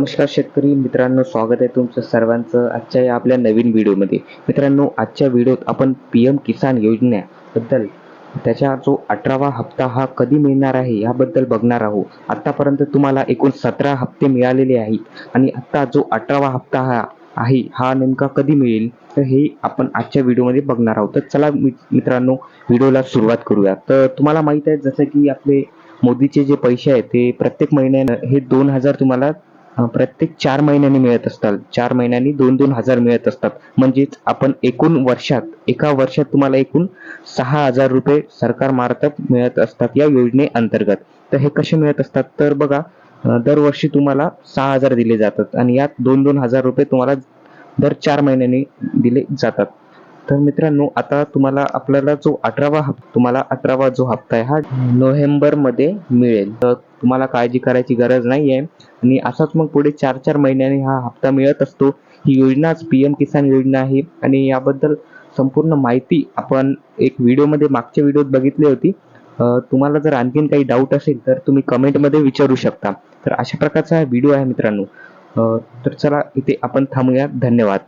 नमस्कार शेतकरी मित्रांनो स्वागत आहे तुमचं सर्वांचं आजच्या या आपल्या नवीन व्हिडिओमध्ये. मित्रांनो आजच्या व्हिडिओत आपण पी एम किसान योजनेबद्दल त्याचा जो अठरावा हप्ता हा कधी मिळणार आहे याबद्दल बघणार आहोत. आतापर्यंत तुम्हाला एकूण सतरा हप्ते मिळालेले आहेत आणि आत्ता जो अठरावा हप्ता हा आहे हा नेमका कधी मिळेल? तर हे आपण आजच्या व्हिडिओमध्ये बघणार आहोत. तर चला मित्रांनो व्हिडिओला सुरुवात करूया. तर तुम्हाला माहीत आहे जसं की आपले मोदीचे जे पैसे आहेत ते प्रत्येक महिन्यानं हे दोन हजार तुम्हाला प्रत्येक चार महिन्यांनी मिळत असतात. चार महिन्यांनी दोन दोन हजार मिळत असतात. म्हणजेच आपण एकूण वर्षात एका वर्षात तुम्हाला एकूण सहा हजार रुपये सरकार मार्फत मिळत असतात या योजनेअंतर्गत तर हे कसे मिळत असतात? तर बघा दरवर्षी तुम्हाला सहा हजार दिले जातात आणि यात दोन दोन हजार रुपये तुम्हाला दर चार महिन्यांनी दिले जातात. तर मित्रांनो आता तुम्हाला आपल्याला जो अठरावा हप्ता तुम्हाला अठरावा जो हप्ता आहे हा नोव्हेंबरमध्ये मिळेल. तर तुम्हाला काळजी करायची गरज नाही आहे आणि असाच मग पुढे चार चार महिन्यांनी हा हप्ता मिळत असतो. ही योजनाच पी एम किसान योजना आहे. आणि याबद्दल संपूर्ण माहिती आपण एक व्हिडिओमध्ये मागच्या व्हिडिओत बघितली होती. तुम्हाला जर आणखीन काही डाऊट असेल तर तुम्ही कमेंटमध्ये विचारू शकता. तर अशा प्रकारचा हा व्हिडिओ आहे मित्रांनो. तर चला इथे आपण थांबूया. धन्यवाद.